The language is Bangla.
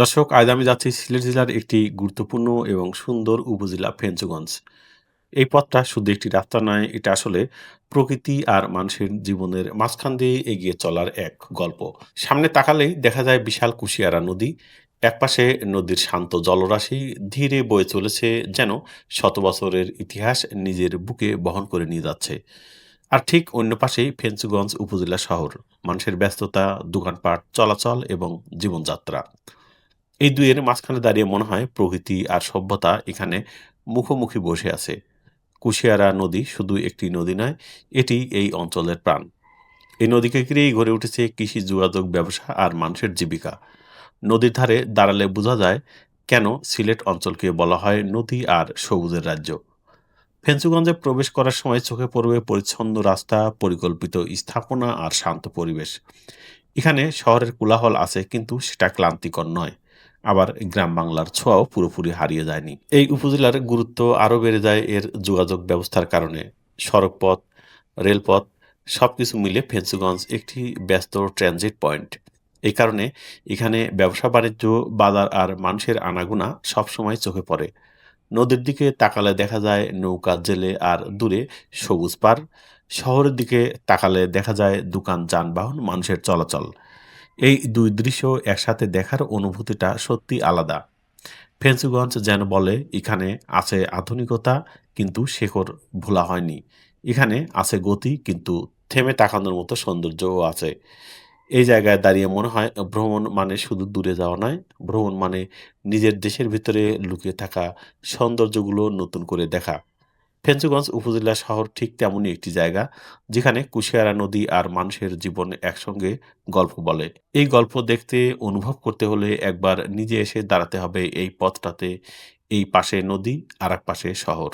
দর্শক, আজ আমি যাচ্ছি সিলেট জেলার একটি গুরুত্বপূর্ণ এবং সুন্দর উপজেলা ফেঞ্চুগঞ্জ। এই পথটা শুধু একটি রাস্তা নয়, এটা আসলে প্রকৃতি আর মানুষের জীবনের মাঝখান দিয়ে এগিয়ে চলার এক গল্প। সামনে তাকালেই দেখা যায় বিশাল কুশিয়ারা নদী। একপাশে নদীর শান্ত জলরাশি ধীরে বয়ে চলেছে যেন শত বছরের ইতিহাস নিজের বুকে বহন করে নিয়ে যাচ্ছে। আর ঠিক অন্য পাশেই ফেঞ্চুগঞ্জ উপজেলা শহর। মানুষের ব্যস্ততা, দোকানপাট, চলাচল এবং জীবনযাত্রা। এই দুইয়ের মাঝখানে দাঁড়িয়ে মনে হয় প্রকৃতি আর সভ্যতা এখানে মুখোমুখি বসে আছে। কুশিয়ারা নদী শুধু একটি নদী নয়, এটি এই অঞ্চলের প্রাণ। এই নদীকে ঘিরেই গড়ে উঠেছে কৃষি, যোগাযোগ, ব্যবসা আর মানুষের জীবিকা। নদীর ধারে দাঁড়ালে বোঝা যায় কেন সিলেট অঞ্চলকে বলা হয় নদী আর সবুজের রাজ্য। ফেঞ্চুগঞ্জে প্রবেশ করার সময় চোখে পড়বে পরিচ্ছন্ন রাস্তা, পরিকল্পিত স্থাপনা আর শান্ত পরিবেশ। এখানে শহরের কোলাহল আছে, কিন্তু সেটা ক্লান্তিকর নয়। আবার গ্রাম বাংলার ছোঁয়াও পুরোপুরি হারিয়ে যায়নি। এই উপজেলার গুরুত্ব আরও বেড়ে যায় এর যোগাযোগ ব্যবস্থার কারণে। সড়কপথ, রেলপথ সব কিছু মিলে ফেঞ্চুগঞ্জ একটি ব্যস্ত ট্রানজিট পয়েন্ট। এই কারণে এখানে ব্যবসা, বাণিজ্য, বাজার আর মানুষের আনাগোনা সবসময় চোখে পড়ে। নদীর দিকে তাকালে দেখা যায় নৌকা জেলে আর দূরে সবুজ পার শহরের দিকে তাকালে দেখা যায় দোকান, যানবাহন, মানুষের চলাচল। এই দুই দৃশ্য একসাথে দেখার অনুভূতিটা সত্যি আলাদা। ফেন্সুগঞ্জ যেন বলে, এখানে আছে আধুনিকতা, কিন্তু শেখর ভোলা হয়নি। এখানে আছে গতি, কিন্তু থেমে তাকানোর মতো সৌন্দর্যও আছে। এই জায়গায় দাঁড়িয়ে মনে হয়, ভ্রমণ মানে শুধু দূরে যাওয়া নয়, ভ্রমণ মানে নিজের দেশের ভিতরে লুকিয়ে থাকা সৌন্দর্যগুলো নতুন করে দেখা। ফেঞ্চুগঞ্জ উপজেলা শহর ঠিক তেমনই একটি জায়গা, যেখানে কুশিয়ারা নদী আর মানুষের জীবন একসঙ্গে গল্প বলে। এই গল্প দেখতে, অনুভব করতে হলে একবার নিজে এসে দাঁড়াতে হবে এই পথটাতে, এই পাশে নদী আর এক পাশে শহর।